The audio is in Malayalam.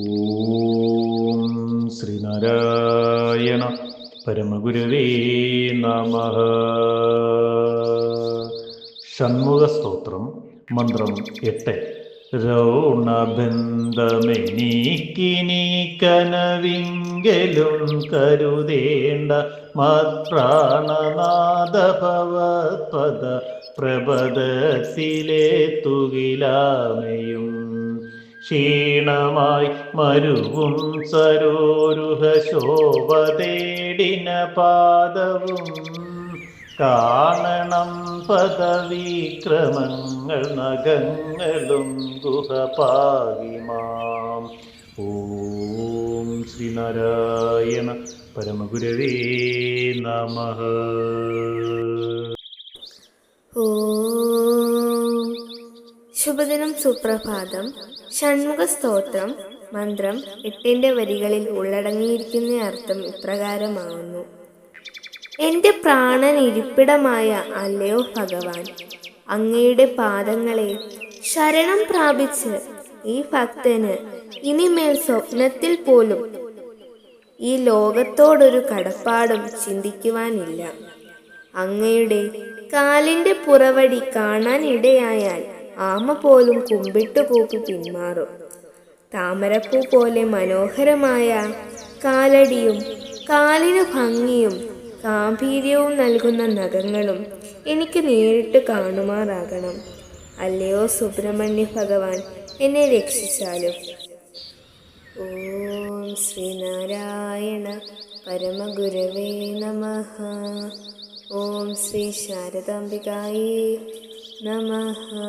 ഓം ശ്രീനാരായണ പരമഗുരുവേ നമ. ഷൺമുഖ സ്തോത്രം മന്ത്രം എട്ട്. രൗണബന്ധമെനീക്കിനി കരുതേണ്ട മത്പ്രാണനാഥ ഭവത്പദ പ്രപദത്തിലെ തുകിലാമയും ക്ഷീണമായി മരുവും സരോരുഹ ശോഭ തേടിന പാദവും കാണണം പദവിക്രമങ്ങൾ നഖങ്ങളും ഗുഹപാകിമാം ഓം ശ്രീനാരായണ പരമഗുരവേ നമ. ശുഭദിനം സുപ്രഭാതം. ഷൺമുഖ സ്തോത്രം മന്ത്രം എട്ടിന്റെ വരികളിൽ ഉള്ളടങ്ങിയിരിക്കുന്ന അർത്ഥം ഇപ്രകാരമാവുന്നു. എന്റെ പ്രാണൻ ഇരിപ്പിടമായ അല്ലയോ ഭഗവാൻ അങ്ങയുടെ പാദങ്ങളെ ശരണം പ്രാപിച്ച് ഈ ഭക്തന് ഇനിമേൽ സ്വപ്നത്തിൽ പോലും ഈ ലോകത്തോടൊരു കടപ്പാടും ചിന്തിക്കുവാനില്ല. അങ്ങയുടെ കാലിന്റെ പുറവടി കാണാൻ ഇടയായാൽ ആമ പോലും കുമ്പിട്ട് കൂപ്പി പിന്മാറും. താമരപ്പൂ പോലെ മനോഹരമായ കാലടിയും കാലിന് ഭംഗിയും ഗാംഭീര്യവും നൽകുന്ന നഖങ്ങളും എനിക്ക് നേരിട്ട് കാണുമാറാകണം. അല്ലയോ സുബ്രഹ്മണ്യ ഭഗവാൻ എന്നെ രക്ഷിച്ചാലും. ഓം ശ്രീനാരായണ പരമഗുരവേ നമ. ഓം ശ്രീ ശാരദാംബികായേ. Namaha.